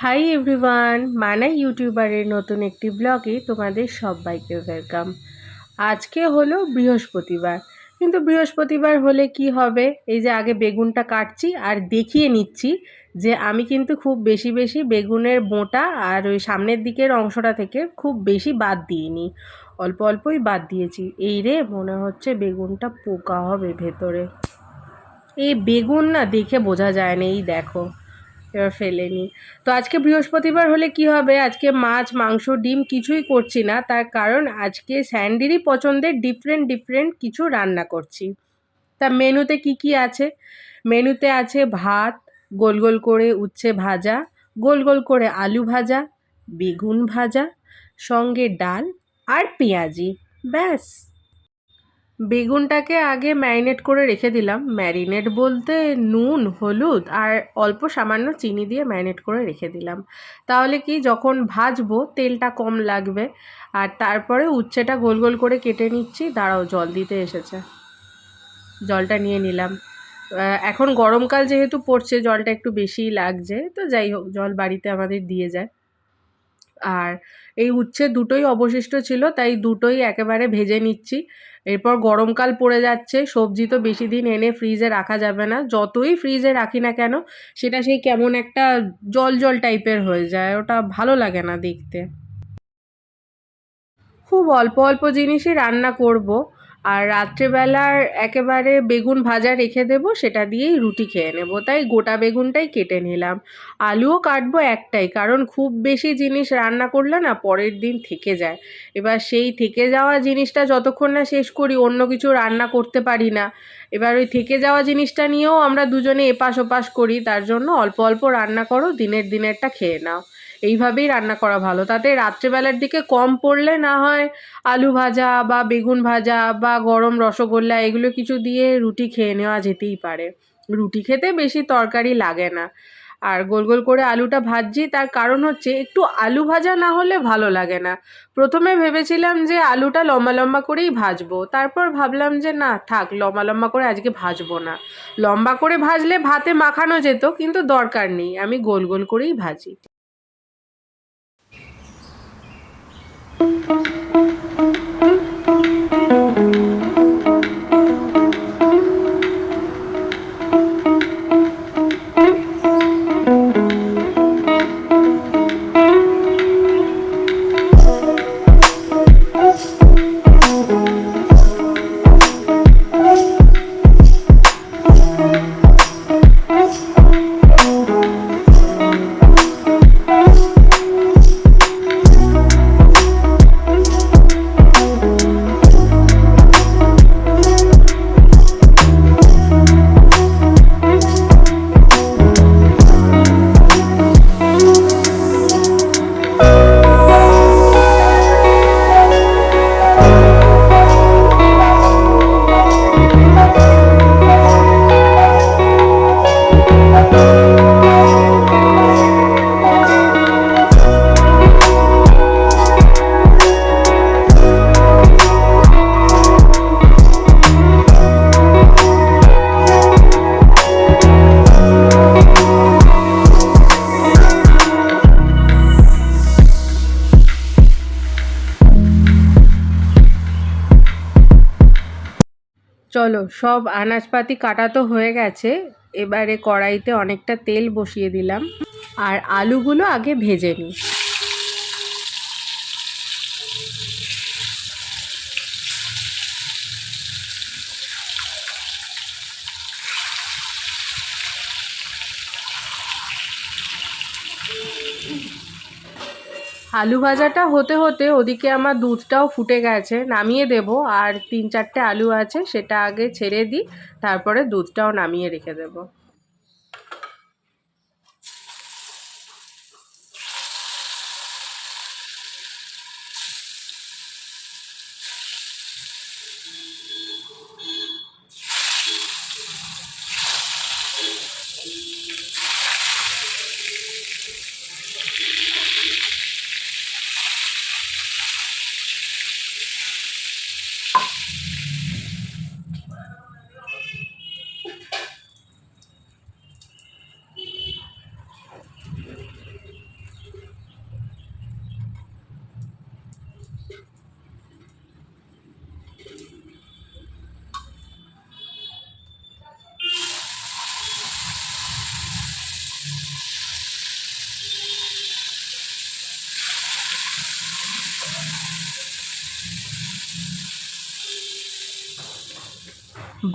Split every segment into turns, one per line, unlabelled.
Hi everyone মানাই ইউটিউবারের নতুন একটি ব্লগে তোমাদের সবাইকে ওয়েলকাম আজকে হলো বৃহস্পতিবার। কিন্তু বৃহস্পতিবার হলে কি হবে? এই যে আগে বেগুনটা কাটছি আর দেখিয়ে নিচ্ছি যে আমি কিন্তু খুব বেশি বেশি বেগুনের বোঁটা আর ওই সামনের দিকের অংশটা থেকে খুব বেশি বাদ দিইনি। অল্প অল্পই বাদ দিয়েছি। এই রে, মনে হচ্ছে বেগুনটা পোকা হবে ভেতরে। এই বেগুন না দেখে বোঝা যায় না, এই দেখো। এবার ফেলে নিই তো আজকে বৃহস্পতিবার হলে কি হবে? আজকে মাছ, মাংস, ডিম কিছুই করছি না। তার কারণ আজকে স্যান্ডিরই পছন্দের ডিফারেন্ট ডিফারেন্ট কিছু রান্না করছি। তা মেনুতে কি কি আছে? মেনুতে আছে ভাত, গোল গোল করে উচ্ছে ভাজা, গোল গোল করে আলু ভাজা, বেগুন ভাজা, সঙ্গে ডাল আর পেঁয়াজি। ব্যাস। বেগুনটাকে আগে ম্যারিনেট করে রেখে দিলাম। ম্যারিনেট বলতে নুন, হলুদ আর অল্প সামান্য চিনি দিয়ে ম্যারিনেট করে রেখে দিলাম। তাহলে কি যখন ভাজবো তেলটা কম লাগবে। আর তারপরে উচ্ছেটা গোল গোল করে কেটে নিচ্ছি। দাঁড়াও, জল দিতে এসেছে। জলটা নিয়ে নিলাম। এখন গরমকাল যেহেতু পড়ছে, জলটা একটু বেশিই লাগছে। তো যাই হোক, জল বাড়িতে আমাদের দিয়ে যায়। আর এই উচ্ছে দুটোই অবশিষ্ট ছিল, তাই দুটোই একেবারে ভেজে নিচ্ছি। এরপর গরমকাল পড়ে যাচ্ছে, সবজি তো বেশি দিন এনে ফ্রিজে রাখা যাবে না। যতই ফ্রিজে রাখি না কেন, সেটা সেই কেমন একটা জল জল টাইপের হয়ে যায়, ওটা ভালো লাগে না দেখতে। খুব অল্প অল্প জিনিসই রান্না করব। আর রাত্রেবেলার একেবারে বেগুন ভাজা রেখে দেব, সেটা দিয়েই রুটি খেয়ে নেব। তাই গোটা বেগুনটাই কেটে নিলাম। আলুও কাটবো একটাই, কারণ খুব বেশি জিনিস রান্না করলে না পরের দিন থেকে যায়। এবার সেই থেকে যাওয়া জিনিসটা যতক্ষণ না শেষ করি, অন্য কিছু রান্না করতে পারি না। এবার ওই থেকে যাওয়া জিনিসটা নিয়েও আমরা দুজনে এপাশ ওপাশ করি, তার জন্য অল্প অল্প রান্না করো, দিনের দিনেরটা খেয়ে নাও। এইভাবেই রান্না করা ভালো। তাতে রাত্রেবেলার দিকে কম পড়লে না হয় আলু ভাজা বা বেগুন ভাজা বা গরম রসগোল্লা এগুলো কিছু দিয়ে রুটি খেয়ে নেওয়া যেতেই পারে। রুটি খেতে বেশি তরকারি লাগে না। আর গোল গোল করে আলুটা ভাজছি, তার কারণ হচ্ছে একটু আলু ভাজা না হলে ভালো লাগে না। প্রথমে ভেবেছিলাম যে আলুটা লম্বা লম্বা করেই ভাজবো, তারপর ভাবলাম যে না, থাক, লম্বা লম্বা করে আজকে ভাজবো না। লম্বা করে ভাজলে ভাতে মাখানো যেত, কিন্তু দরকার নেই, আমি গোল গোল করেই ভাজি। চলো, সব আনাজপাতি কাটা তো হয়ে গেছে, এবারে কড়াইতে অনেকটা তেল বসিয়ে দিলাম, আর আলুগুলো আগে ভেজে নিই। আলু ভাজাটা হতে হতে ওদিকে আমার দুধটাও ফুটে গেছে, নামিয়ে দেব। আর তিন চারটে আলু আছে, সেটা আগে ছেড়ে দিই, তারপরে দুধটাও নামিয়ে রেখে দেবো।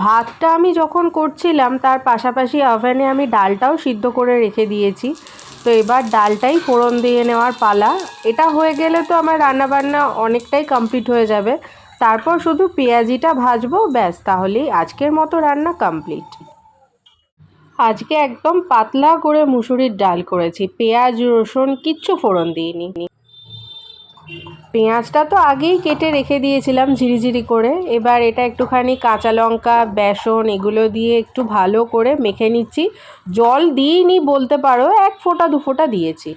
ভাতটা আমি যখন করছিলাম, তার পাশাপাশি ওভেনে আমি ডালটাও সিদ্ধ করে রেখে দিয়েছি। তো এবার ডালটাই ফোড়ন দিয়ে নেওয়ার পালা। এটা হয়ে গেলে তো আমার রান্নাবান্না অনেকটাই কমপ্লিট হয়ে যাবে। তারপর শুধু পেঁয়াজিটা ভাজবো, ব্যাস। তাহলেই আজকের মতো রান্না কমপ্লিট। আজকে একদম পাতলা করে মুসুরির ডাল করেছি। পেঁয়াজ, রসুন কিচ্ছু ফোড়ন দিইনি। পেঁয়াজটা তো আগেই কেটে রেখে দিয়েছিলাম ঝিরিঝিরি করে। এবার এটা একটুখানি কাঁচা লঙ্কা, বেসন এগুলো দিয়ে একটু ভালো করে মেখে নিচ্ছি। জল দিইনি বলতে পারো, এক ফোঁটা, দু ফোঁটা দিয়েছি।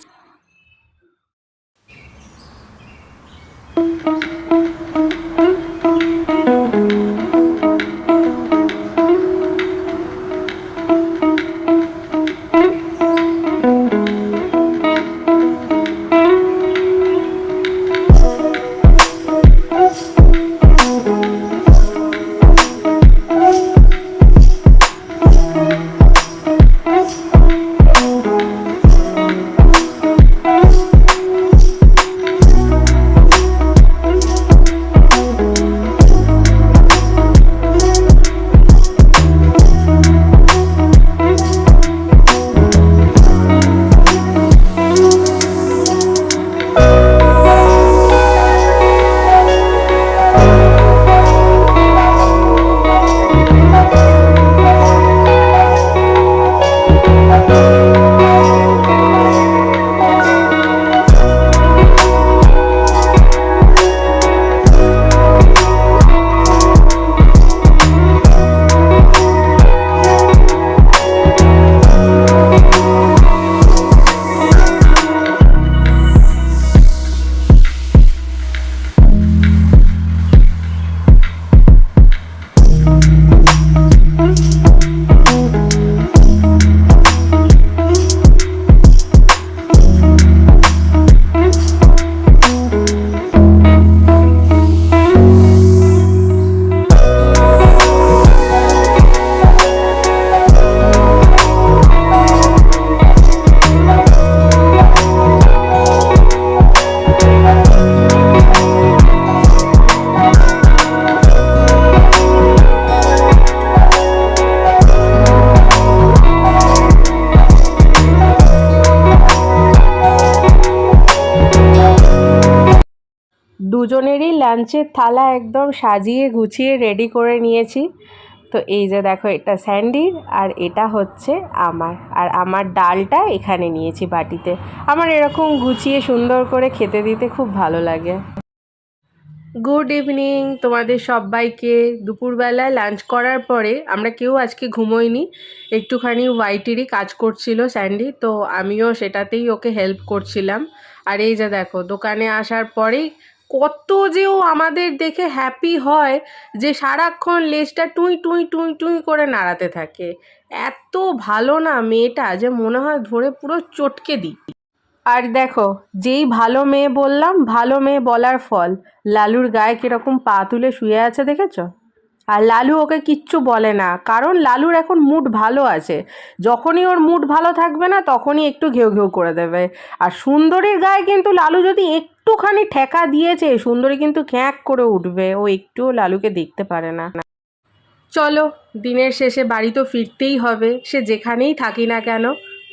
দুজনেরই লাঞ্চের থালা একদম সাজিয়ে গুছিয়ে রেডি করে নিয়েছি। তো এই যে দেখো, এটা স্যান্ডির আর এটা হচ্ছে আমার। আর আমার ডালটা এখানে নিয়েছি বাটিতে। আমার এরকম গুছিয়ে সুন্দর করে খেতে দিতে খুব ভালো লাগে। গুড ইভিনিং তোমাদের সবাইকে। দুপুরবেলা লাঞ্চ করার পরে আমরা কেউ আজকে ঘুমোইনি। একটুখানি হোয়াইটেরই কাজ করছিল স্যান্ডি, তো আমিও সেটাতেই ওকে হেল্প করছিলাম। আর এই যে দেখো, দোকানে আসার পরেই কত যে ও আমাদের দেখে হ্যাপি হয় যে সারাক্ষণ লেজটা টুঁই টুঁই টুঁই টুঁই করে নাড়াতে থাকে। এত ভালো না মেয়েটা যে মনে হয় ধরে পুরো চটকে দিই। আর দেখো, যেই ভালো মেয়ে বললাম, ভালো মেয়ে বলার ফল। লালুর গায়ে কীরকম পা তুলে শুয়ে আছে দেখেছ? আর লালু ওকে কিচ্ছু বলে না, কারণ লালুর এখন মুড ভালো আছে। যখনই ওর মুড ভালো থাকবে না, তখনই একটু ঘেউ ঘেউ করে দেবে। আর সুন্দরীর গায়ে কিন্তু লালু যদি একটুখানি ঠেকা দিয়েছে, সুন্দরী কিন্তু খ্যাঁক করে উঠবে। ও একটুও লালুকে দেখতে পারে না। চলো, দিনের শেষে বাড়ি তো ফিরতেই হবে। সে যেখানেই থাকি না কেন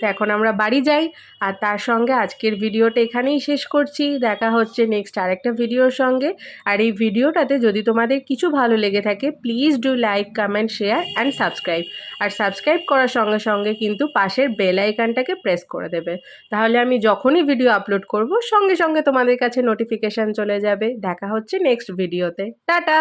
তো এখন আমরা বাড়ি যাই আর তার সঙ্গে আজকের ভিডিওটা এখানেই শেষ করছি। দেখা হচ্ছে নেক্সট আরেকটা ভিডিওর সঙ্গে। আর এই ভিডিওটাতে যদি তোমাদের কিছু ভালো লেগে থাকে please do like comment share and subscribe R subscribe করার সঙ্গে সঙ্গে কিন্তু পাশের বেল আইকনটাকে প্রেস করে দেবে। তাহলে আমি যখনই ভিডিও আপলোড করব, সঙ্গে সঙ্গে তোমাদের কাছে নোটিফিকেশান চলে যাবে। দেখা হচ্ছে নেক্সট ভিডিওতে টাটা!